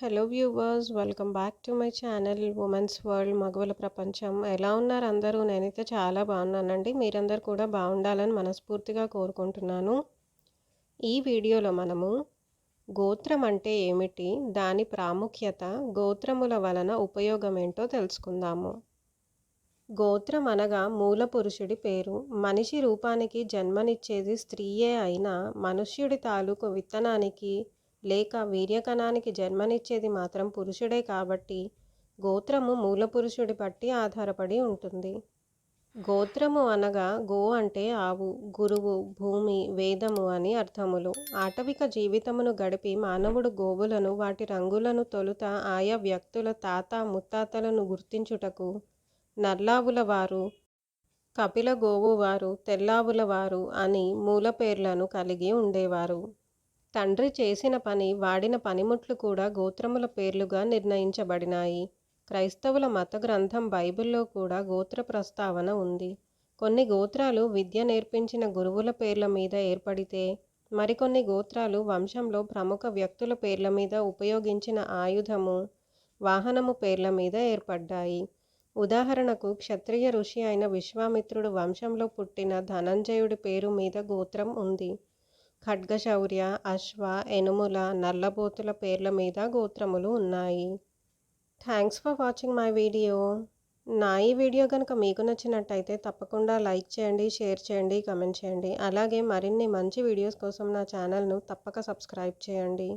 Hello viewers welcome back to my channel women's world మగవుల ప్రపంచం. ఎలా ఉన్నారు అందరూ? నేనైతే చాలా బాగున్నానండి. మీరందరూ కూడా బాగుండాలని మనస్ఫూర్తిగా కోరుకుంటున్నాను. ఈ వీడియోలో మనము గోత్రం అంటే ఏమిటి? దాని ప్రాముఖ్యత గోత్రముల వలన ఉపయోగం ఏంటో తెలుసుకుందాము. గోత్రం అనగా మూల పురుషుడి పేరు. మనిషి రూపానికి జన్మనిచ్చేది స్త్రీయే అయినా మనుష్యుడి తాలూకు విత్తనానికి లేక వీర్యకణానికి జన్మనిచ్చేది మాత్రం పురుషుడే కాబట్టి గోత్రము మూల పురుషుడి బట్టి ఆధారపడి ఉంటుంది. గోత్రము అనగా గో అంటే ఆవు గురువు భూమి వేదము అని అర్థములు. ఆటవిక జీవితమును గడిపి మానవుడు గోవులను వాటి రంగులను తొలుత ఆయా వ్యక్తుల తాత ముత్తాతలను గుర్తించుటకు నల్లావుల వారు కపిల గోవు వారు తెల్లావుల వారు అని మూల పేర్లను కలిగి ఉండేవారు. తండ్రి చేసిన పని వాడిన పనిముట్లు కూడా గోత్రముల పేర్లుగా నిర్ణయించబడినాయి. క్రైస్తవుల మత గ్రంథం బైబిల్లో కూడా గోత్ర ప్రస్తావన ఉంది. కొన్ని గోత్రాలు విద్య నేర్పించిన గురువుల పేర్ల మీద ఏర్పడితే మరికొన్ని గోత్రాలు వంశంలో ప్రముఖ వ్యక్తుల పేర్ల మీద ఉపయోగించిన ఆయుధము వాహనము పేర్ల మీద ఏర్పడ్డాయి. ఉదాహరణకు క్షత్రియ ఋషి అయిన విశ్వామిత్రుడు వంశంలో పుట్టిన ధనంజయుడి పేరు మీద గోత్రం ఉంది. ఖడ్గశౌర్య అశ్వ ఎనుముల నల్లబోతుల పేర్ల మీద గోత్రములు ఉన్నాయి. Thanks for watching my video నా ఈ వీడియో కనుక మీకు నచ్చినట్టయితే తప్పకుండా లైక్ చేయండి షేర్ చేయండి కమెంట్ చేయండి. అలాగే మరిన్ని మంచి వీడియోస్ కోసం నా ఛానల్ను తప్పక సబ్స్క్రైబ్ చేయండి.